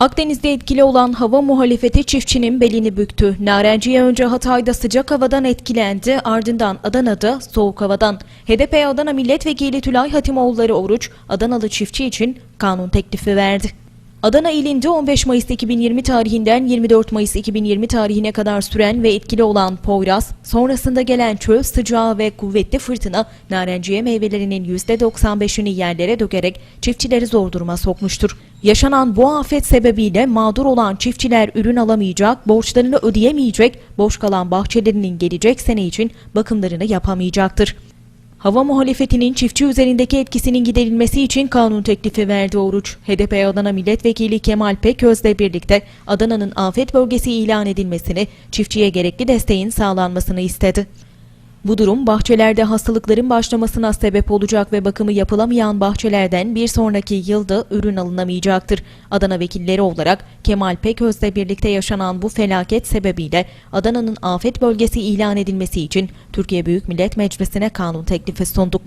Akdeniz'de etkili olan hava muhalefeti çiftçinin belini büktü. Narenciye önce Hatay'da sıcak havadan etkilendi, ardından Adana'da soğuk havadan. HDP Adana Milletvekili Tülay Hatimoğulları Oruç, Adanalı çiftçi için kanun teklifi verdi. Adana ilinde 15 Mayıs 2020 tarihinden 24 Mayıs 2020 tarihine kadar süren ve etkili olan Poyraz, sonrasında gelen çöl sıcağı ve kuvvetli fırtına narenciye meyvelerinin %95'ini yerlere dökerek çiftçileri zor duruma sokmuştur. Yaşanan bu afet sebebiyle mağdur olan çiftçiler ürün alamayacak, borçlarını ödeyemeyecek, boş kalan bahçelerinin gelecek sene için bakımlarını yapamayacaktır. Hava muhalefetinin çiftçi üzerindeki etkisinin giderilmesi için kanun teklifi verdi Oruç. HDP Adana Milletvekili Kemal Peköz'le birlikte Adana'nın afet bölgesi ilan edilmesini, çiftçiye gerekli desteğin sağlanmasını istedi. Bu durum bahçelerde hastalıkların başlamasına sebep olacak ve bakımı yapılamayan bahçelerden bir sonraki yılda ürün alınamayacaktır. Adana vekilleri olarak Kemal Peköz'le birlikte yaşanan bu felaket sebebiyle Adana'nın afet bölgesi ilan edilmesi için Türkiye Büyük Millet Meclisi'ne kanun teklifi sunduk.